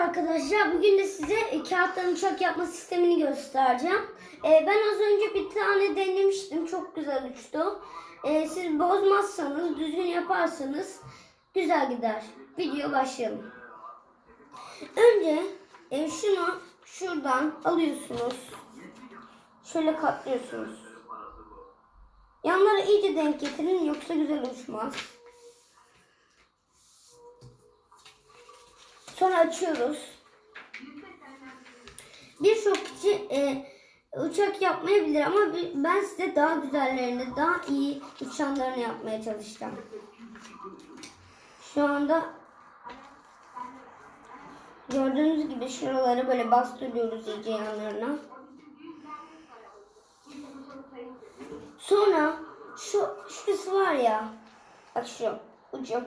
arkadaşlar bugün de size e, kağıttan uçak yapma sistemini göstereceğim. E, ben az önce bir tane denemiştim. Çok güzel uçtu. E, siz bozmazsanız, düzgün yaparsanız güzel gider. Video başlayalım. Önce e, şunu şuradan alıyorsunuz. Şöyle katlıyorsunuz. Yanlara iyice denk getirin yoksa güzel uçmaz. Açıyoruz. Birçok kişi e, uçak yapmayabilir ama ben size daha güzellerini, daha iyi uçanlarını yapmaya çalışacağım. Şu anda gördüğünüz gibi şuraları böyle bastırıyoruz iyice yanlarına. Sonra şu şurası var ya, bak şu ucu.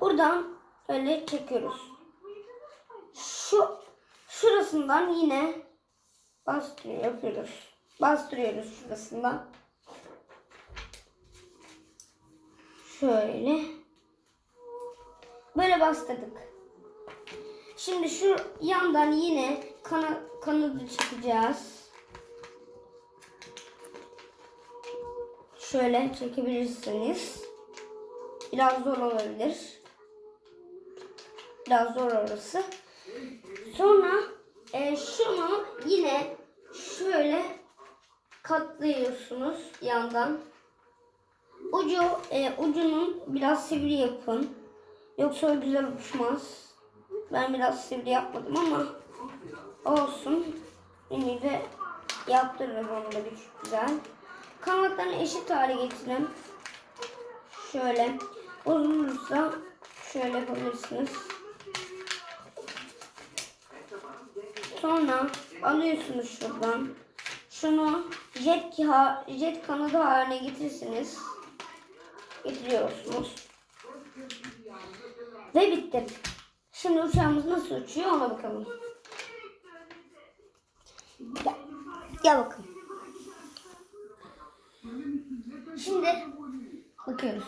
Buradan böyle çekiyoruz şu şurasından yine bastırıyor yapıyoruz. Bastırıyoruz şurasından. Şöyle. Böyle bastırdık. Şimdi şu yandan yine kana, kanadı çekeceğiz. Şöyle çekebilirsiniz. Biraz zor olabilir. Biraz zor orası. Sonra e, şunu yine şöyle katlıyorsunuz yandan. Ucu e, ucunun biraz sivri yapın. Yoksa güzel uçmaz. Ben biraz sivri yapmadım ama olsun. Yine de yaptırırız onu da bir güzel. Kanatlarını eşit hale getirin. Şöyle bozulursa şöyle yapabilirsiniz. Sonra alıyorsunuz şuradan. Şunu jet, ha jet kanadı haline getirirsiniz. Getiriyorsunuz. Ve bitti. Şimdi uçağımız nasıl uçuyor ona bakalım. Gel, gel bakın. Şimdi bakıyoruz.